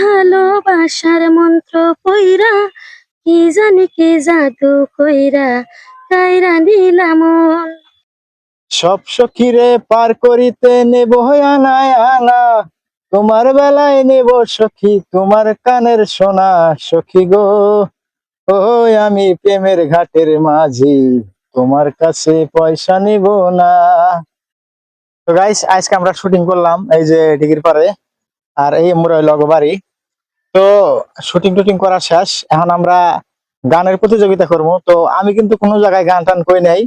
ভালোবাসার মন্ত্র পইরা কি জানি কি জাদু কইরা কাইরা নিলাম। সব সখীরে পার করিতে নেব আনায় আনা, তোমার বেলায় নেব সখী, তোমার কানের সোনা সখী গো। ওই আমি প্রেমের ঘাটের মাঝি, তোমার কাছে পয়সা নিব না। তো গাইস আজকে আমরা শুটিং করলাম, এই যে ডিগির পারে। আর এই মুরাই লগো বাড়ি। তো শুটিং টুটিং করা শেষ। এখন আমরা গানের প্রতিযোগিতা করব। তো আমি কিন্তু কোনো জায়গায় গান টান কই নাই।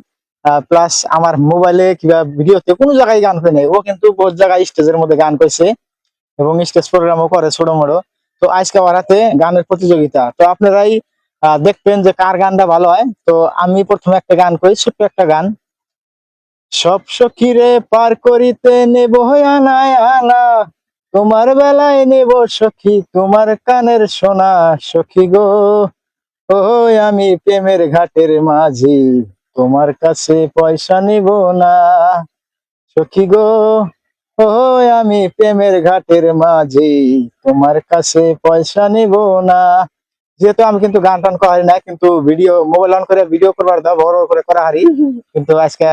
প্লাস আমার মোবাইলে কিংবা ভিডিওতে কোনো জায়গায় গান কই নাই। ও কিন্তু বহুত জায়গায় স্টেজের মধ্যে গান কইছে এবং স্টেজ প্রোগ্রামও করে ছোট মোটো তো আজকে আমার হাতে গানের প্রতিযোগিতা। তো আপনারাই দেখবেন যে কার গানটা ভালো হয়। তো আমি প্রথমে একটা গান করি, ছোট্ট একটা গান। সব সখীরে পার করিতে নেব আনায় আনা। তোমার বেলায় নেব সখী তোমার কানের সোনা সখী গো। ও আমি প্রেমের ঘাটের মাঝি তোমার কাছে পয়সা নিব না সখী গো। ওই আমি প্রেমের ঘাটের মাঝি তোমার কাছে পয়সা নিব না। যেহেতু আমি কিন্তু গান টান করি না কিন্তু ভিডিও মোবাইল অন করে ভিডিও করবার দাও বড় করে করা হারি। কিন্তু আজকে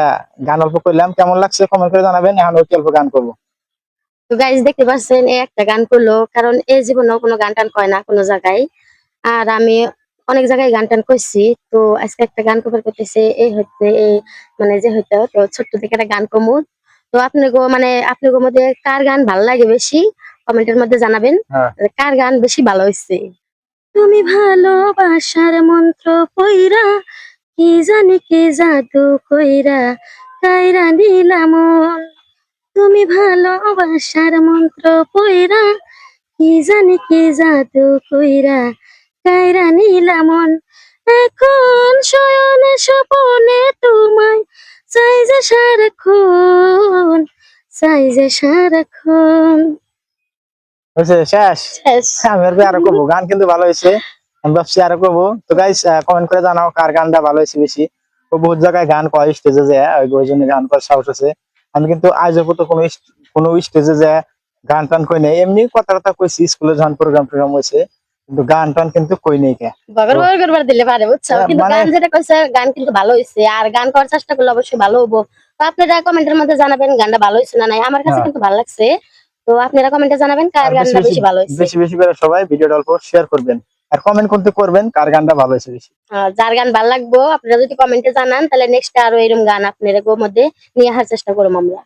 গান অল্প করলাম কেমন লাগছে? কমেন্ট করে জানাবেন এখন অতি অল্প গান করব। তো গাইজ দেখতে পাচ্ছেন এই একটা গান করল কারণ এই জীবনেও কোনো গান টান কয় না কোনো জায়গায়। আর আমি অনেক জায়গায় গান টান করছি তো আজকে একটা গান কভার করতেছে এই হচ্ছে এই মানে যে হইতো তো ছোট্ট থেকে একটা গান কমু। তো আপনি গো মানে আপনি গো মধ্যে কার গান ভালো লাগে বেশি? কমেন্টের মধ্যে জানাবেন হ্যাঁ। কার গান বেশি ভালো হয়েছে তুমি ভালোবাসার মন্ত্র কইরা কি জানি কি জাদু কইরা কাইরা নিলাম। তুমি তুমি ভালোবাসার মন্ত্র পইরা কি জানি কি জাদু কইরা কাইরা নিলাম মন। এখন শয়নে স্বপনে তোমায় চাই যে সারাক্ষণ চাই যে সারাক্ষণ। শেষ? আমি আরও করব। গান কিন্তু ভালো হয়েছে। আমি ভাবছি আরও করব। তো গাইস কমেন্ট করে জানাও কার গানটা ভালো হয়েছে বেশি। তো বহুত জায়গায় গান কয় স্টেজে যে ওই জন্য গান করার সাহস আছে। আমি কিন্তু আজ পর্যন্ত কোনো কোনো স্টেজে যে গান টান কই নাই এমনি কথা কথা কইছি স্কুলে যখন প্রোগ্রাম প্রোগ্রাম হয়েছে কিন্তু গান টান কিন্তু কই নেই কে। বগর তো- বগর করবার দিলে পারে বুঝছ? হ্যাঁ, কিন্তু মানে- গান যেটা কইছে গান কিন্তু ভালো হয়েছে আর গান করার চেষ্টা করলে অবশ্যই ভালো হব তো আপনারা কমেন্টের মধ্যে জানাবেন গানটা ভালো হয়েছে না নাই। আমার কাছে হ্যাঁ। কিন্তু ভালো লাগছে। তো আপনারা কমেন্টে জানাবেন কার গানটা বেশি ভালো হয়েছে বেশি বেশি করে সবাই ভিডিওটা অল্প শেয়ার করবেন। আর কমেন্ট করতে করবেন কার গানটা ভালো হয়েছে বেশি। যার গান ভালো লাগবো আপনারা যদি কমেন্টে জানান তাহলে নেক্সট আরও এরকম গান আপনাদের মধ্যে নিয়ে আসার চেষ্টা করব আমরা।